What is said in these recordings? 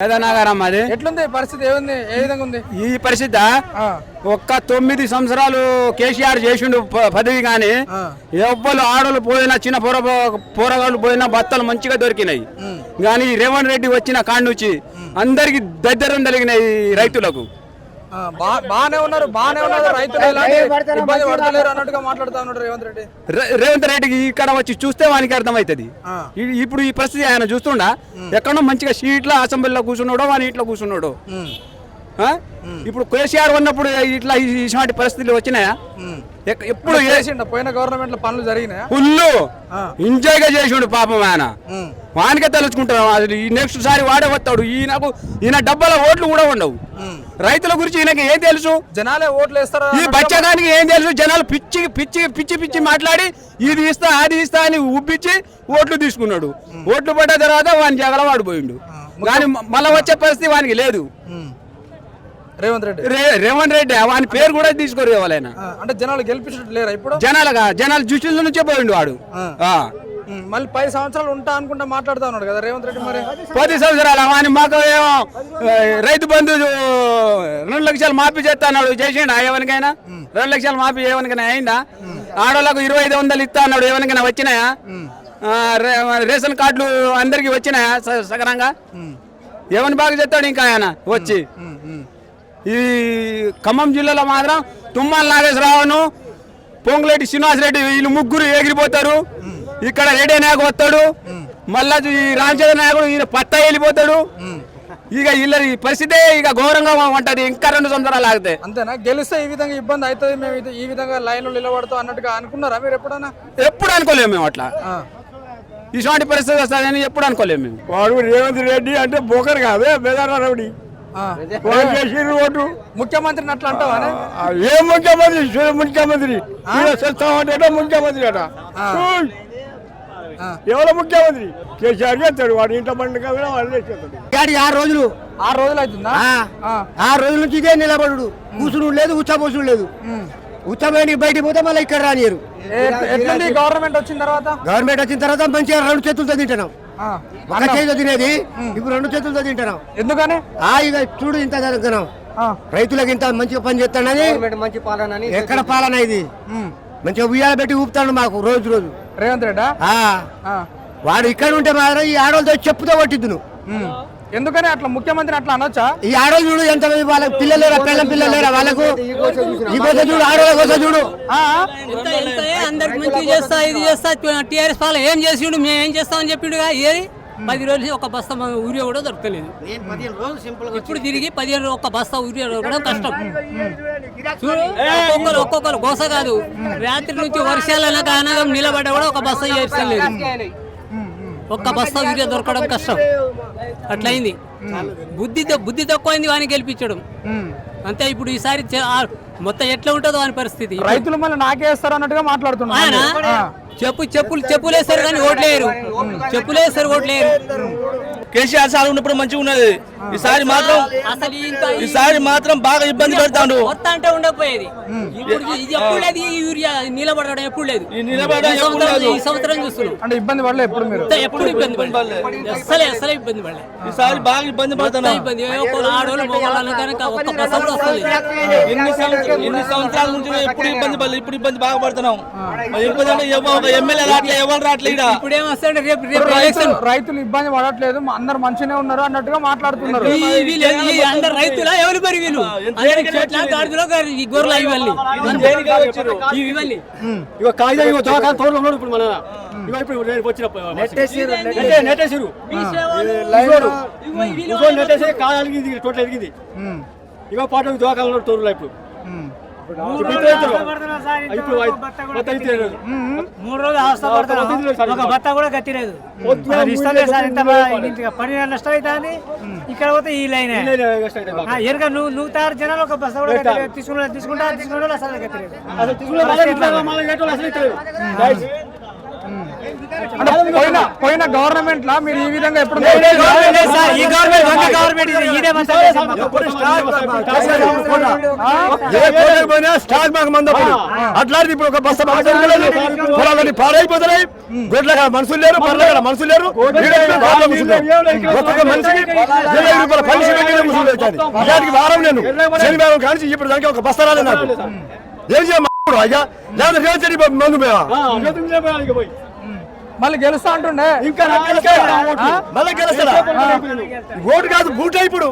వేదనగరం అది ఎట్లుంది? పరిస్థితి ఏముంది? ఏ విధంగా ఉంది? ఈ పరిస్థితి ఒక్క తొమ్మిది సంవత్సరాలు కేసీఆర్ చేసిండు పదవి కానీ. ఎవ్వరు ఆడలు పోయినా చిన్న పోర పోరగాళ్ళు పోయినా బత్తలు మంచిగా దొరికినాయి. కానీ రేవంత్ రెడ్డి వచ్చిన కాడ నుంచి అందరికి దద్దరం కలిగినాయి ఈ రైతులకు. బాగానే ఉన్నారు బాగానే ఉన్నారు. రైతులు ఎలాంటి ఇబ్బంది పడతలేరు అన్నట్టుగా మాట్లాడుతా ఉన్నాడు రేవంత్ రెడ్డి. రేవంత్ రెడ్డికి ఇక్కడ వచ్చి చూస్తే వానికి అర్థమవుతుంది ఇప్పుడు ఈ పరిస్థితి ఆయన చూస్తుండా? ఎక్కడో మంచిగా సీట్లో అసెంబ్లీలో కూర్చున్నాడో వాని ఇంట్లో కూర్చున్నాడు? ఇప్పుడు కేసీఆర్ ఉన్నప్పుడు ఇట్లా ఈ- ఇటువంటి పరిస్థితులు వచ్చినాయా? ఎప్పుడు పోయిన గవర్నమెంట్లో పనులు జరిగినాయా? ఫుల్లు. ఆ. ఎంజాయ్గా చేసిండు పాపం ఆయన. వానికే ఈ నెక్స్ట్ సారి వాడే వస్తాడు. ఈయనకు ఈయన డబ్బాల ఓట్లు కూడా ఉండవు. రైతుల గురించి ఈయనకి ఏం తెలుసు? జనాలే ఓట్లు వేస్తారా? ఈ బచ్చగానికి ఏం తెలుసు? జనాలు పిచ్చి పిచ్చి పిచ్చి పిచ్చి మాట్లాడి ఇది ఇస్తా అది ఇస్తా అని ఉబ్బిచ్చి ఓట్లు తీసుకున్నాడు. ఓట్లు పడ్డ తర్వాత వాని జగల వాడిపోయిండు కానీ మళ్ళీ వచ్చే పరిస్థితి వానికి లేదు. రేవంత్ రెడ్డి. రే- రేవంత్ రెడ్డి వాని పేరు కూడా తీసుకోరు ఎవరైనా. అంటే జనాలు గెలిపించట్టు లేరా ఇప్పుడు? జనాలుగా జనాలు దృష్టి నుంచే పోయిండు వాడు. మళ్ళీ పది సంవత్సరాలు ఉంటా అనుకుంటా మాట్లాడుతా ఉన్నాడు కదా రేవంత్ రెడ్డి మరి? పది సంవత్సరాలు? వాని మాకు ఏమో రైతు బంధు రెండు లక్షలు మాఫీ చేస్తా అన్నాడు చేసిండా ఎవరికైనా రెండు లక్షలు మాఫీ ఎవరికైనా అయిందా? ఆడవాళ్ళకు ఇరవై ఐదు వందలు ఇస్తా అన్నాడు ఎవరికైనా వచ్చినాయా? రేషన్ కార్డులు అందరికి వచ్చినాయా స- సగరంగా? ఎవరిని బాగా చెప్తాడు ఇంకా ఆయన వచ్చి. ఈ ఖమ్మం జిల్లాలో మాత్రం తుమ్మల నాగేశ్వరరావును పొంగులేటి శ్రీనివాసరెడ్డి వీళ్ళు ముగ్గురు ఎగిరిపోతారు. ఇక్కడ రెడ్డి నాయకు వస్తాడు. మళ్ళా ఈ రామచంద్ర నాయకుడు ఈయన పత్తా వెళ్ళిపోతాడు. ఇక వీళ్ళ ఈ పరిస్థితే ఇక ఘోరంగా ఉంటది. ఇంకా రెండు సంవత్సరాలు ఆగితే. అంతేనా? గెలిస్తే ఈ విధంగా ఇబ్బంది అవుతుంది. మేము ఈ విధంగా లైన్లో నిలబడతాం అన్నట్టుగా అనుకున్నారా మీరు ఎప్పుడైనా? ఎప్పుడు అనుకోలేము మేము అట్లా. ఇటువంటి పరిస్థితి వస్తుందని ఎప్పుడు అనుకోలేము మేము. వాడు రేవంత్ రెడ్డి అంటే బోకర్ కాదే బేదార రౌడి ఆ. వాడు చేసిర్రు ఓటు. ముఖ్యమంత్రిని అట్లా అంటావానే? ఆ, ఏ ముఖ్యమంత్రి? ముఖ్యమంత్రి. ముఖ్యమంత్రి అట. ఎవరు ముఖ్యమంత్రి? కేసీఆర్ చేస్తాడు వాడు ఇంట్లో కాబట్టి వాళ్ళు చేస్తాడు ఆరు రోజులు. ఆరు రోజులు అవుతుందా. ఆరు రోజుల నుంచి ఇదే నిలబడు కూసుడు లేదు ఉచ్చపోసుడు లేదు. ఉచ్చబయటికి బయటికి పోతే మళ్ళీ ఇక్కడ రానియరు. గవర్నమెంట్ వచ్చిన తర్వాత? గవర్నమెంట్ వచ్చిన తర్వాత మంచిగా రెండు చేతులతో తింటున్నాం. ఒక చేతితో తినేది ఇప్పుడు రెండు చేతులతో తింటున్నాం. ఎందుకని? ఆ ఇక చూడు ఇంత జరుగుతున్నాం. రైతులకు ఇంత మంచిగా పని చేస్తాడని మంచి పాలన అని ఎక్కడ పాలన ఇది. మంచిగా ఉయ్యాల పెట్టి ఊపుతాడు మాకు రోజు రోజు. రేవంత్ రెడ్డా. వాడు ఇక్కడ ఉంటే మాత్రం ఈ ఆడవాళ్ళతో చెప్పుతో కొట్టిద్దు నువ్వు. ఎందుకని అట్లా ముఖ్యమంత్రిని అట్లా అనొచ్చా? ఈ ఆడవాళ్ళు చూడు ఎంత వాళ్ళకి పిల్లలు లేరా పిల్లల పిల్లలు లేరా వాళ్ళకు? ఈ కోసం చూడు ఆడవాళ్ళ కోసం చూడు. అందరికి మంచి చేస్తా ఇది చేస్తా టీఆర్ఎస్ పాలన ఏం చేసిండు మేము ఏం చేస్తామని చెప్పిండు ఏది పది రోజులు ఒక బస్తా ఊరియా కూడా దొరకలేదు. ఇప్పుడు తిరిగి పదిహేను రోజులు ఒక బస్తా ఊరియా దొరకడం కష్టం. ఒక్కొక్కరు ఒక్కొక్కరు గోస కాదు. రాత్రి నుంచి వర్షాలైనా కానగా నిలబడ్డా కూడా ఒక బస్తా చేర్చలేదు ఒక్క బస్తా ఊరియా దొరకడం కష్టం. అట్లయింది. బుద్ధి బుద్ధి తక్కువైంది వాడిని గెలిపించడం. అంతే ఇప్పుడు ఈసారి మొత్తం ఎట్లా ఉంటుందో వాని పరిస్థితి. రైతులు మళ్ళీ నాకేస్తారు అన్నట్టుగా మాట్లాడుతున్నారు. చెప్పు చెప్పులు చెప్పులేస్తారు కానీ ఓట్లేరు చెప్పులేస్తారు ఓట్లేరు కేసీఆర్ సార్ ఉన్నప్పుడు మంచిగా ఉన్నది ఈసారి మాత్రం ఈసారి మాత్రం బాగా ఇబ్బంది పెడతాడు కొత్త అంటే ఉండకపోయేది ఇప్పుడు ఇది ఎప్పుడు లేదు ఈ యూరియా నిలబడడం ఎప్పుడు లేదు ఈ సంవత్సరం- లేదు. ఈ సంవత్సరం చూస్తున్నాం అంటే ఇబ్బంది పడలే ఎప్పుడు మీరు ఎప్పుడు ఇబ్బంది పడలేదు అసలే అసలే ఇబ్బంది పడలేదు ఈసారి బాగా ఇబ్బంది పడుతున్నాం ఇబ్బంది ఆడవాళ్ళు మగవాళ్ళు కనుక ఒక్క కూడా వస్తుంది ఎన్ని సంవత్సరాలు ఎన్ని సంవత్సరాల నుంచి ఎప్పుడు ఇబ్బంది పడలేదు ఇప్పుడు ఇబ్బంది బాగా పడుతున్నాం మరి ఇబ్బంది అంటే ఎమ్మెల్యే రావట్లే ఎవరు ఇప్పుడు ఏమొస్తాడు రేపు రేపు రైతులు ఎలక్షన్ రైతులు ఇబ్బంది పడట్లేదు మా అందరు మంచిగానే ఉన్నారు అన్నట్టుగా మాట్లాడుతున్నారు. అందరు రైతులా? ఎవరు మరి వీళ్ళు? గొర్రెలు ఇవ్వాలి ఇవ్వాలి కాగితం దోకాలు తోడు ఉన్నాడు ఇప్పుడు మన నెట్టేసి పాట దోకాలు తోరులో ఇప్పుడు. మూడు రోజులు అవస్థ పడుతున్నాం ఒక బత్త కూడా కట్టిలేదు. ఇస్తలే సార్ ఇంత పని నష్టం అవుతుంది. ఇక్కడ పోతే ఈ లైన్. ఎనక నువ్వు నువ్వు తారు జనాలు ఒక బస్సు కూడా తీసుకున్నా తీసుకుంటా తీసుకున్న అసలు కట్టలేదు. అంటే పోయిన పోయిన గవర్నమెంట్ లా మీరు ఈ విధంగా ఎప్పుడు స్టాక్ మాకు మందప్పుడు అట్లాంటిది ఇప్పుడు ఒక బస్తా. పొలాలన్నీ పాడైపోతున్నాయి గొడ్ల మనుషులు లేరు కాడ మనుషులు లేరు. ఒక్కొక్క మనిషికి ఇరవై రూపాయల కూర్చుంటారు ఇలాంటికి వారం నేను శనివారం కానీ ఇప్పుడు దానికి ఒక బస్తా రాలేదు నాకు ఏం చేయాలి అయ్యా లేదా రేవంత్ రెడ్డి మందు మేమా పోయి మళ్ళీ గెలుస్తా అంటుండే. ఇంకా? మళ్ళీ గెలుస్తాడా? ఓటు కాదు బూట్ ఇప్పుడు.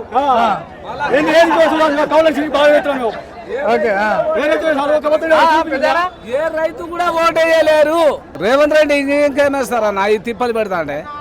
ఏం రైతు కూడా ఓటు వేయలేరు. రేవంత్ రెడ్డి ఇంకేమేస్తారా నా ఈ తిప్పలు పెడతా అంటే